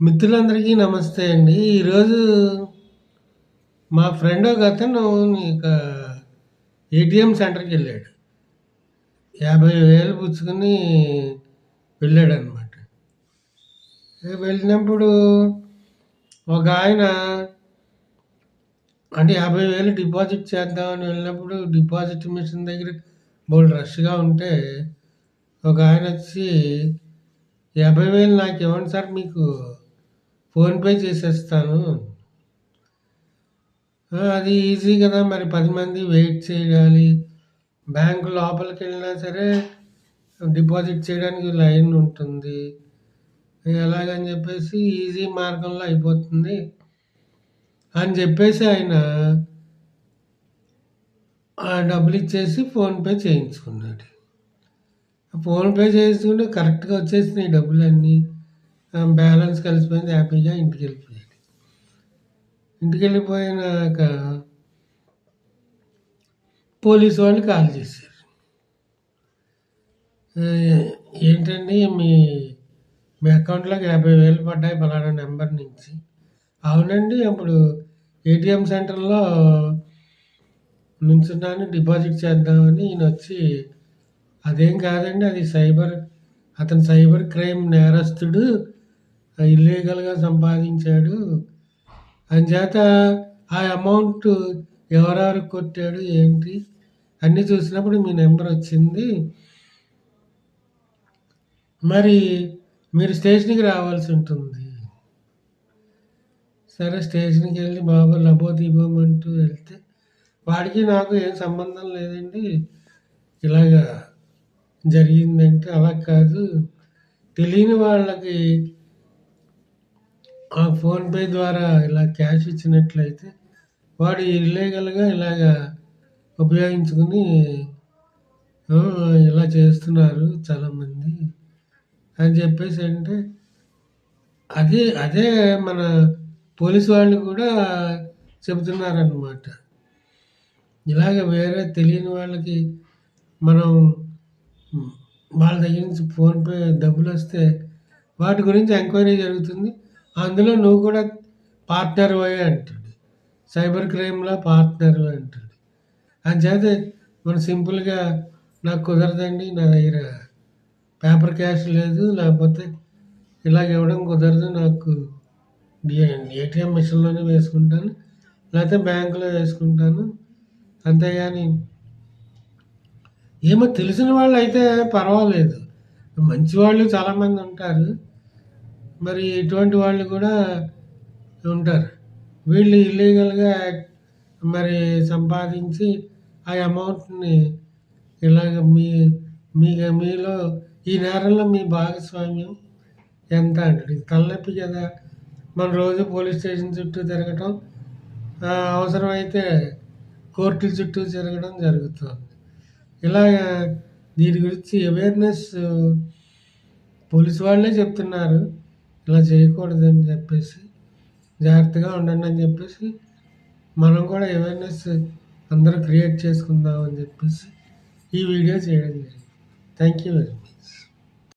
మిత్రులందరికీ నమస్తే అండి. ఈరోజు మా ఫ్రెండ్ ఒక అతను ఇక ఏటీఎం సెంటర్‌కెళ్ళాడు. 50,000 పుచ్చుకొని వెళ్ళాడనమాట. వెళ్ళినప్పుడు ఒక ఆయన అంటే యాభై వేలు డిపాజిట్ చేద్దామని వెళ్ళినప్పుడు డిపాజిట్ మిషన్ దగ్గర బోలెడు రష్‌గా ఉంటే ఒక ఆయన వచ్చి యాభై వేలు నాకు ఇవ్వండి సార్ మీకు ఫోన్‌పే చేసేస్తాను. అది ఈజీ కదా! మరి పది మంది వెయిట్ చేయాలి. బ్యాంక్ లోపలికెళ్ళినా సరే డిపాజిట్ చేయడానికి లైన్ ఉంటుంది. ఎలాగని చెప్పేసి ఈజీ మార్గంలో అయిపోతుంది. అని చెప్పేసి ఆయన ఆ డబ్బులు ఇచ్చేసి ఫోన్‌పే చేయించుకున్నాడు. ఫోన్‌పే చేయించుకుంటే కరెక్ట్‌గా వచ్చేసినాయి డబ్బులన్నీ. బ్యాలెన్స్ కలిసిపోయింది హ్యాపీగా ఇంటికి వెళ్ళిపోయాడు ఇంటికి వెళ్ళిపోయినాక పోలీసు వాళ్ళు కాల్ చేశారు. ఏంటండి మీ మీ అకౌంట్‌లోకి యాభై వేలు పడ్డాయి పలానా నెంబర్ నుంచి. అవునండి. అప్పుడు ఏటీఎం సెంటర్‌లో నుంచున్నాను డిపాజిట్ చేద్దామని ఈయనొచ్చి అదేం కాదండి అది సైబర్ అతను సైబర్ క్రైమ్ నేరస్తుడు. ఇల్లీగల్‌గా సంపాదించాడు. అందుచేత ఆ అమౌంట్ ఎవరెవరు కొట్టాడు ఏంటి అన్నీ చూసినప్పుడు మీ నెంబర్ వచ్చింది. మరి మీరు స్టేషన్‌కి రావాల్సి ఉంటుంది. సరే స్టేషన్కి వెళ్ళి బాబు లబోదిబోమంటూ వెళ్తే వాడికి నాకు ఏం సంబంధం లేదండి. ఇలాగా జరిగిందంటే అలా కాదు. తెలియని వాళ్ళకి ఆ ఫోన్‌పే ద్వారా ఇలా క్యాష్ ఇచ్చినట్లయితే వాడు ఇల్లీగల్‌గా ఇలాగా ఉపయోగించుకొని ఇలా చేస్తున్నారు చాలామంది. అని చెప్పేసి అంటే అదే అదే మన పోలీస్ వాళ్ళు కూడా చెబుతున్నారనమాట. ఇలాగ వేరే తెలియని వాళ్ళకి మనం వాళ్ళ దగ్గర నుంచి ఫోన్‌పే డబ్బులు వస్తే వాటి గురించి ఎంక్వైరీ జరుగుతుంది. అందులో నువ్వు కూడా పార్ట్నర్‌వే అంటుంది సైబర్ క్రైమ్‌లో పార్ట్నర్‌వే అంటాడు. అంచేత మనం సింపుల్‌గా నాకు కుదరదండి. నా దగ్గర పేపర్ క్యాష్ లేదు. లేకపోతే ఇలాగ ఇవ్వడం కుదరదు. నాకు ఏటీఎం మిషన్‌లోనే వేసుకుంటాను. లేకపోతే బ్యాంకులో వేసుకుంటాను. అంతేగాని ఏమో తెలిసిన వాళ్ళు అయితే పర్వాలేదు. మంచి వాళ్ళు చాలామంది ఉంటారు. మరి ఇటువంటి వాళ్ళు కూడా ఉంటారు. వీళ్ళు ఇల్లీగల్‌గా మరి సంపాదించి ఆ అమౌంట్‌ని ఇలాగ మీ మీ మీలో ఈ నేరంలో మీ భాగస్వామ్యం ఎంత అంటాడు. ఇది తలనొప్పి కదా! మనం రోజు పోలీస్ స్టేషన్ చుట్టూ తిరగటం అవసరమైతే కోర్టుల చుట్టూ తిరగడం జరుగుతుంది. ఇలాగ దీని గురించి అవేర్‌నెస్ పోలీసు వాళ్ళే చెప్తున్నారు. ఇలా చేయకూడదని చెప్పేసి. జాగ్రత్తగా ఉండండి అని చెప్పేసి మనం కూడా అవేర్‌నెస్ అందరూ క్రియేట్ చేసుకుందాం అని చెప్పేసి ఈ వీడియో చేయడం జరిగింది. Thank you very much.